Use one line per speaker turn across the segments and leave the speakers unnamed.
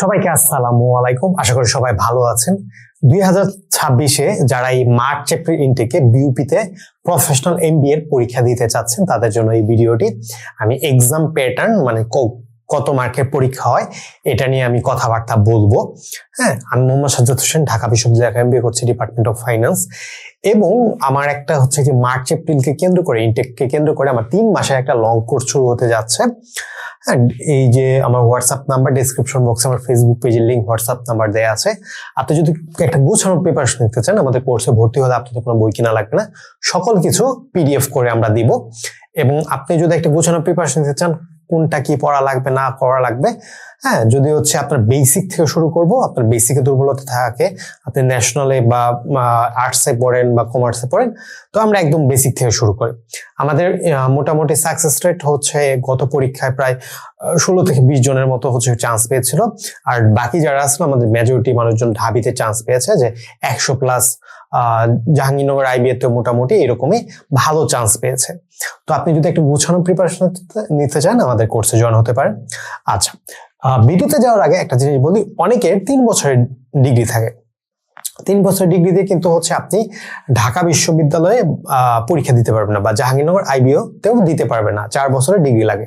সবাইকে আসসালামু আলাইকুম। আশা করি সবাই ভালো আছেন। দুই হাজার ছাব্বিশে যারা এই মার্চ এপ্রিল ইনটেকে বিউপিতে প্রফেশনাল এমবিএর পরীক্ষা দিতে চাচ্ছেন, তাদের জন্য এই ভিডিওটি। আমি এক্সাম প্যাটার্ন মানে কত মার্কের পরীক্ষা হয়, এটা নিয়ে আমি কথাবার্তা বলব। হ্যাঁ আমি মোহাম্মদ সাজ্জাদ হোসেন, ঢাকা বিশ্ববিদ্যালয় এমবিএ করছি ডিপার্টমেন্ট অফ ফাইন্যান্স এবং আমার একটা হচ্ছে যে মার্চ এপ্রিলকে কেন্দ্র করে, ইনটেককে কেন্দ্র করে, আমার তিন মাসের একটা লং কোর্স শুরু হতে যাচ্ছে। এই যে আমার হোয়াটসঅ্যাপ নাম্বার ডিসক্রিপশন বক্সে আমার ফেসবুক পেজের লিঙ্ক হোয়াটসঅ্যাপ নাম্বার দেওয়া আছে। আপনি যদি একটা গুছানো প্রিপারেশন নিতে চান, আমাদের কোর্সে ভর্তি হলে আপনাদের কোনো বই কিনা লাগবে না। সকল কিছু পিডিএফ করে আমরা দিব। এবং আপনি যদি একটা গুছানো প্রিপারেশন নিতে চান, কোনটা কি পড়া লাগবে, না করা লাগবে হ্যাঁ যদি হচ্ছে আপনার বেসিক থেকে শুরু করব, আপনার বেসিকে দুর্বলতা থাকে, আপনি ন্যাশনালে বা আর্টসে পড়েন বা কমার্সে পড়েন, তো আমরা একদম বেসিক থেকে শুরু করি। আমাদের মোটামুটি সাকসেস রেট হচ্ছে গত পরীক্ষায় প্রায় ষোলো থেকে বিশ জনের মতো হচ্ছে চান্স পেয়েছিল। আর বাকি যারা আসলো আমাদের মেজরিটি মানুষজন ঢাবিতে চান্স পেয়েছে যে একশো প্লাস জাহাঙ্গীরনগর আইবিএতে মোটামুটি এরকমই ভালো চান্স পেয়েছে। তো আপনি যদি একটু গুছানো প্রিপারেশন নিতে চান, আমাদের কোর্সে জয়েন হতে পারেন। আচ্ছা ভিডিওতে যাওয়ার আগে একটা জিনিস বলি অনেকের তিন বছরের ডিগ্রি থাকে। তিন বছর ডিগ্রি দিয়ে কিন্তু হচ্ছে আপনি ঢাকা বিশ্ববিদ্যালয়ে পরীক্ষা দিতে পারবেন না বা জাহাঙ্গীরনগর আইবিও তেও দিতে পারবেন না, চার বছরের ডিগ্রি লাগে।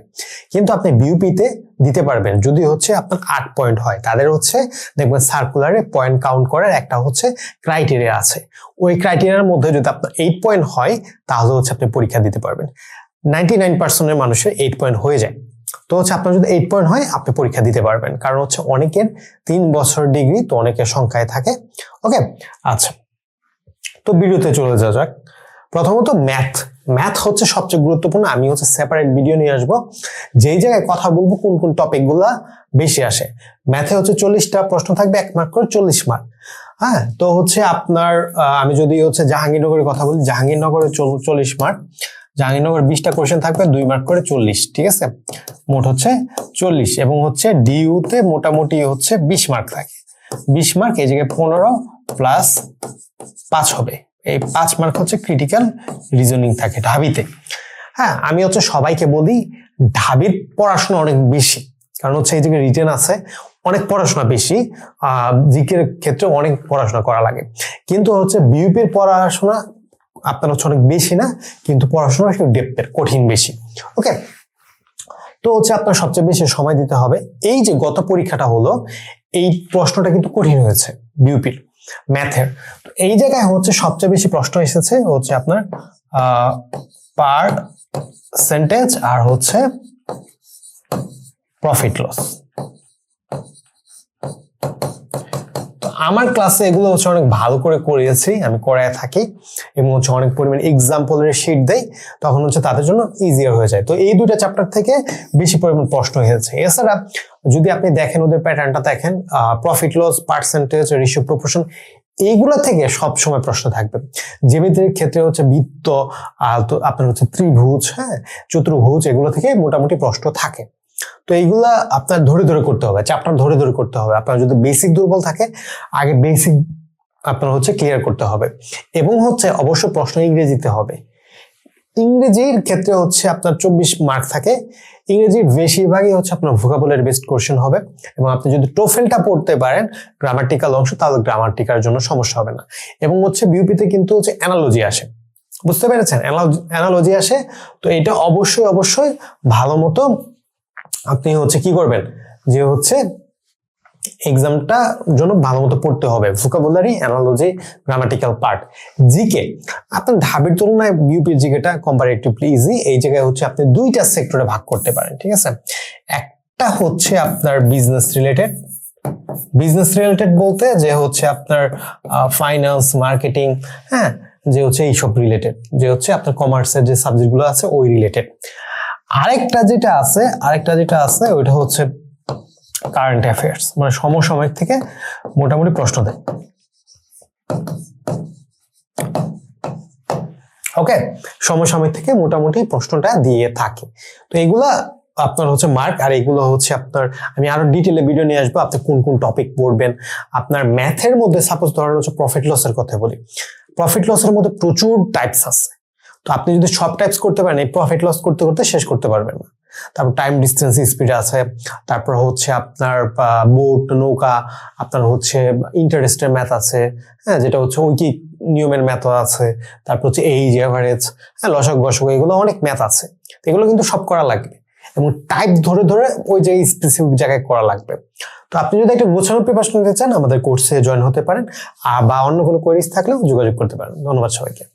কিন্তু আপনি বিউপিতে দিতে পারবেন, যদি হচ্ছে আপনার আট পয়েন্ট হয়। তাদের হচ্ছে দেখবেন সার্কুলারে পয়েন্ট কাউন্ট করার একটা হচ্ছে ক্রাইটেরিয়া আছে। ওই ক্রাইটেরিয়ার মধ্যে যদি আপনার এইট পয়েন্ট হয়, তাহলে হচ্ছে আপনি পরীক্ষা দিতে পারবেন। নাইনটি নাইন পার্সেন্টের মানুষের এইট পয়েন্ট হয়ে যায়। তো হচ্ছে আপনার যদি এইট পয়েন্ট হয়, আপনি পরীক্ষা দিতে পারবেন। কারণ হচ্ছে অনেকের তিন বছর ডিগ্রি তো অনেকের সংখ্যায় থাকে। ওকে আচ্ছা। তো ভিডিওতে চলে যাওয়া যাক। প্রথমত ম্যাথ ম্যাথ হচ্ছে সবচেয়ে গুরুত্বপূর্ণ। আমি হচ্ছে সেপারেট ভিডিও নিয়ে আসব। যেই জায়গায় কথা বলব, কোন কোন টপিকগুলা বেশি আসে। ম্যাথে হচ্ছে চল্লিশটা প্রশ্ন থাকবে, এক মার্ক করে চল্লিশ মার্ক হ্যাঁ তো হচ্ছে আপনার আমি যদি হচ্ছে জাহাঙ্গীরনগরের কথা বলি, জাহাঙ্গীরনগরে চল্লিশ মার্ক জাহাঙ্গীরনগর বিশটা কোশ্চেন থাকবে, দুই মার্ক করে চল্লিশ, ঠিক আছে? মোট হচ্ছে চল্লিশ এবং হচ্ছে ডিইউতে মোটামুটি হচ্ছে বিশ মার্ক থাকে। বিশ মার্ক এই জায়গায় পনেরো প্লাস পাঁচ হবে। এই পাঁচ মার্ক হচ্ছে ক্রিটিক্যাল রিজনিং থাকে ঢাবিতে। হ্যাঁ আমি হচ্ছে সবাইকে বলি ঢাবির পড়াশোনা অনেক বেশি। কারণ হচ্ছে এই জায়গায় রিটেন আছে, অনেক পড়াশোনা বেশি জিকের ক্ষেত্রে অনেক পড়াশোনা করা লাগে। কিন্তু হচ্ছে বিউপির পড়াশোনা আপনার হচ্ছে অনেক বেশি না, কিন্তু পড়াশোনা ডেপথের কঠিন বেশি। ওকে তো হচ্ছে আপনার সবচেয়ে বেশি সময় দিতে হবে। এই যে গত পরীক্ষাটা হলো, এই প্রশ্নটা কিন্তু কঠিন হয়েছে বিউপির, ম্যাথের। তো এই জায়গায় হচ্ছে সবচেয়ে বেশি প্রশ্ন এসেছে হচ্ছে আপনার পার সেন্টেন্স আর হচ্ছে প্রফিট লস। আমার ক্লাসে এগুলো হচ্ছে অনেক ভালো করে করিয়েছি, আমি করায় থাকি এবং হচ্ছে অনেক পরিমাণ এক্সাম্পলের শিট দেই, তখন হচ্ছে তাদের জন্য ইজিয়ার হয়ে যায়। তো এই দুইটা চ্যাপ্টার থেকে বেশি পরিমাণ প্রশ্ন হয়েছে এছাড়া যদি আপনি দেখেন ওদের প্যাটার্নটা দেখেন profit loss percentage ratio proportion এইগুলো থেকে সব সময় প্রশ্ন থাকবে। জ্যামিতির ক্ষেত্রে হচ্ছে বৃত্ত আপনার হচ্ছে ত্রিভুজ হ্যাঁ চতুর্ভুজ, এগুলো থেকে মোটামুটি প্রশ্ন থাকে। তো এইগুলা আপনার ধরে ধরে করতে হবে। চ্যাপ্টার ধরে ধরে করতে হবে। আপনার যদি বেসিক দুর্বল থাকে, আগে বেসিক আপনার হচ্ছে ক্লিয়ার করতে হবে। এবং হচ্ছে অবশ্য প্রশ্ন ইংরেজিতে হবে। ইংরেজির ক্ষেত্রে হচ্ছে আপনার চব্বিশ মার্ক থাকে। ইংরেজির বেশিরভাগই হচ্ছে আপনার ভোকাবুলারি বেস্ট কোশ্চেন হবে। এবং আপনি যদি টোফেলটা পড়তে পারেন গ্রামাটিক্যাল অংশ, তাহলে গ্রামাটিকার জন্য সমস্যা হবে না। এবং হচ্ছে বিউপিতে কিন্তু হচ্ছে অ্যানালজি আসে। বুঝতে পেরেছেন? অ্যানালজি আসে। তো এটা অবশ্যই অবশ্যই ভালো মতো আপনি হচ্ছে কি করবেন? যে হচ্ছে এক্সামটা জন্য ভালো মতো পড়তে হবে। Vocabulary analogy grammatical part GK আপনার ঢাবির তুলনায় বিউপির জিকেটা কম্পারেটিভলি ইজি এই জায়গায় হচ্ছে আপনি দুইটা সেক্টরে ভাগ করতে পারেন, ঠিক আছে? একটা হচ্ছে আপনার বিজনেস রিলেটেড বিজনেস রিলেটেড বলতে যে হচ্ছে আপনার ফাইন্যান্স মার্কেটিং হ্যাঁ? যে হচ্ছে এইসব রিলেটেড যে হচ্ছে আপনার কমার্সের যে সাবজেক্টগুলো আছে, ওই রিলেটেড আরেকটা যেটা আছে, আরেকটা যেটা আছে, ওইটা হচ্ছে কারেন্ট অ্যাফেয়ার্স মানে সমসাময়িক থেকে মোটামুটি প্রশ্ন দেয়। ওকে সমসাময়িক থেকে মোটামুটি প্রশ্নটা দিয়ে থাকে। তো এগুলা আপনার হচ্ছে মার্ক আর এগুলো হচ্ছে আপনার, আমি আরও ডিটেলে ভিডিও নিয়ে আসব, আপনি কোন কোন টপিক পড়বেন। আপনার ম্যাথের মধ্যে সাপোজ ধরেন হচ্ছে প্রফিট লসের কথা বলি। প্রফিট লসের মধ্যে প্রচুর টাইপস আছে। তো আপনি যদি সব টাইপস করতে পারেন, এই প্রফিট লস করতে করতে শেষ করতে পারবেন না। তারপর টাইম ডিস্টেন্স স্পিড আছে, তারপর হচ্ছে আপনার বোট নৌকা, আপনার হচ্ছে ইন্টারেস্টের ম্যাথ আছে হ্যাঁ যেটা হচ্ছে ঐকিক নিয়মের ম্যাথ আছে, তারপর হচ্ছে এইজ এভারেজ হ্যাঁ লসক গসক এগুলো অনেক ম্যাথ আছে। এগুলো কিন্তু সব করা লাগবে। এবং টাইপ ধরে ধরে ওই যে স্পেসিফিক জায়গায় করা লাগবে। তো আপনি যদি একটা গোছানো প্রিপারেশন নিতে চান, আমাদের কোর্সে জয়েন হতে পারেন আর বা অন্য কোনো কোয়ারিজ থাকলেও যোগাযোগ করতে পারেন। ধন্যবাদ সবাইকে।